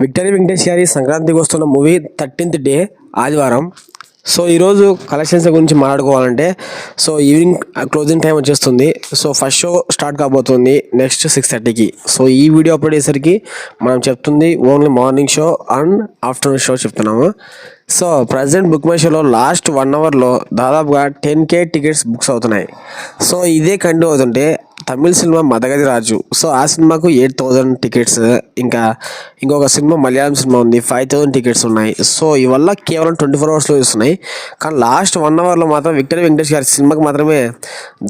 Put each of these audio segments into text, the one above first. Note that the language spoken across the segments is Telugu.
విక్టరీ వెంకటేష్ గారి సంక్రాంతికి వస్తున్న మూవీ థర్టీన్త్ డే ఆదివారం. సో ఈరోజు కలెక్షన్స్ గురించి మాట్లాడుకోవాలంటే సో ఈవినింగ్ క్లోజింగ్ టైం వచ్చేస్తుంది. సో ఫస్ట్ షో స్టార్ట్ కాబోతుంది నెక్స్ట్ సిక్స్ థర్టీకి. సో ఈ వీడియో అప్లోడ్ అయ్యేసరికి మనం చెప్తుంది only morning show and afternoon show చెప్తున్నాము. సో ప్రజెంట్ బుక్ మై షోలో లాస్ట్ వన్ అవర్లో దాదాపుగా టెన్ కే టికెట్స్ బుక్స్ అవుతున్నాయి. సో ఇదే కంటిన్యూ అవుతుంటే తమిళ సినిమా మదగది రాజు. సో ఆ సినిమాకు ఎయిట్ థౌజండ్ టికెట్స్ ఇంకా ఇంకొక సినిమా మలయాళం సినిమా ఉంది ఫైవ్ థౌజండ్ టికెట్స్ ఉన్నాయి. సో ఇవల్ల కేవలం ట్వంటీ ఫోర్ అవర్స్లో ఇస్తున్నాయి కానీ లాస్ట్ వన్ అవర్లో మాత్రం విక్టరీ వెంకటేష్ గారి సినిమాకి మాత్రమే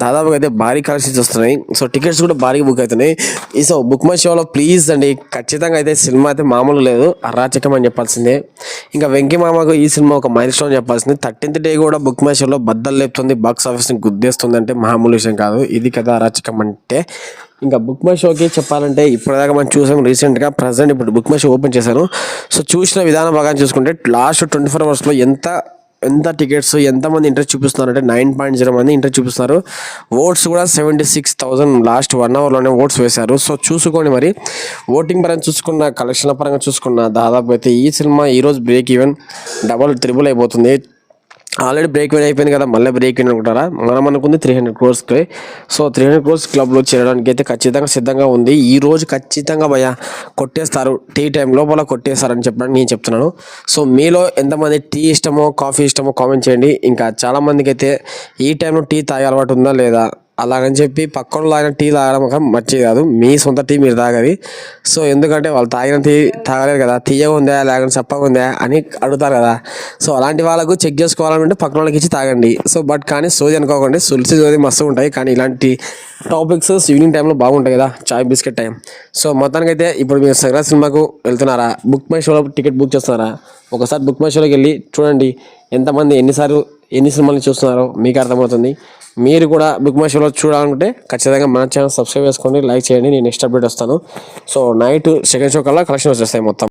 దాదాపుగా అయితే భారీ కలెక్షన్స్ వస్తున్నాయి. సో టికెట్స్ కూడా భారీగా బుక్ అవుతున్నాయి. ఈ సో బుక్ మై షోలో ప్లీజ్ అండి ఖచ్చితంగా అయితే సినిమా అయితే మామూలు లేదు. అరాచకం అని చెప్పాల్సిందే. ఇంకా వెంకీ మామకు ఈ సినిమా ఒక మైల్ స్టోన్ చెప్పాల్సింది. థర్టీన్త్ డే కూడా బుక్ మై షోలో బద్దలు లేపుతుంది బాక్స్ ఆఫీస్ని గుద్దేస్తుంది అంటే మామూలు విషయం కాదు. ఇది కదా అరాచకం అంటే ఇంకా బుక్ మై షోకి చెప్పాలంటే ఇప్పటిదాకా మనం చూసాం రీసెంట్గా ప్రజెంట్ ఇప్పుడు బుక్ మై షో ఓపెన్ చేశాను సో చూసిన విధానం బాగా చూసుకుంటే లాస్ట్ ట్వంటీ ఫోర్ అవర్స్లో ఎంత ఎంత టికెట్స్ ఎంతమంది ఇంట్రెస్ట్ చూపిస్తున్నారు అంటే నైన్ పాయింట్ జీరో మంది ఇంట్రెస్ట్ చూపిస్తున్నారు. ఓట్స్ కూడా seventy six thousand last one అవర్లోనే votes వేశారు. సో చూసుకోండి మరి. ఓటింగ్ పరంగా చూసుకున్న కలెక్షన్ల పరంగా చూసుకున్న దాదాపు అయితే ఈ సినిమా ఈరోజు బ్రేక్ ఈవెన్ డబల్ త్రిబుల్ అయిపోతుంది. ఆల్రెడీ బ్రేక్ ఈవెన్ అయిపోయింది కదా మళ్ళీ బ్రేక్ ఈవెన్ అనుకుంటారా? మనం అనుకుంది త్రీ హండ్రెడ్ క్రోర్స్కి సో త్రీ హండ్రెడ్ క్రోర్స్ క్లబ్లో చేరడానికి అయితే ఖచ్చితంగా సిద్ధంగా ఉంది. ఈ రోజు ఖచ్చితంగా భయ కొట్టేస్తారు. టీ టైం లోపల కొట్టేస్తారని చెప్పడానికి నేను చెప్తున్నాను. సో మీలో ఎంతమంది టీ ఇష్టమో కాఫీ ఇష్టమో కామెంట్ చేయండి. ఇంకా చాలామందికి అయితే ఈ టైంలో టీ తాగే అలవాటు ఉందా లేదా? అలాగని చెప్పి పక్కన లాగిన టీ తాగడం ఒక మంచిది కాదు. మీ సొంత టీ మీరు తాగది. సో ఎందుకంటే వాళ్ళు తాగిన టీ తాగలేరు కదా. తీయగా ఉందా లేకపోతే చప్పగా ఉందా అని అడుగుతారు కదా. సో అలాంటి వాళ్ళకు చెక్ చేసుకోవాలంటే పక్కన వాళ్ళకి ఇచ్చి తాగండి. సో బట్ కానీ సోది అనుకోకండి. సులిసి సోది మస్తు ఉంటాయి. కానీ ఇలాంటి టాపిక్స్ ఈవినింగ్ టైంలో బాగుంటాయి కదా. చాయ్ బిస్కెట్ టైం సో మొత్తానికైతే ఇప్పుడు మీరు సగరా సినిమాకు వెళ్తున్నారా? బుక్ మై షోలో టికెట్ బుక్ చేస్తున్నారా? ఒకసారి బుక్ మై షోలోకి వెళ్ళి చూడండి. ఎంతమంది ఎన్నిసార్లు ఎన్ని సినిమాలు చూస్తున్నారో మీకు అర్థమవుతుంది. మీరు కూడా బుక్ మై షోలో చూడాలనుకుంటే ఖచ్చితంగా మన ఛానల్ సబ్స్క్రైబ్ చేసుకోండి లైక్ చేయండి. నేను నెక్స్ట్ అప్డేట్ వస్తాను. సో నైట్ సెకండ్ షో కల్లా కలెక్షన్ వచ్చేస్తాయి మొత్తం.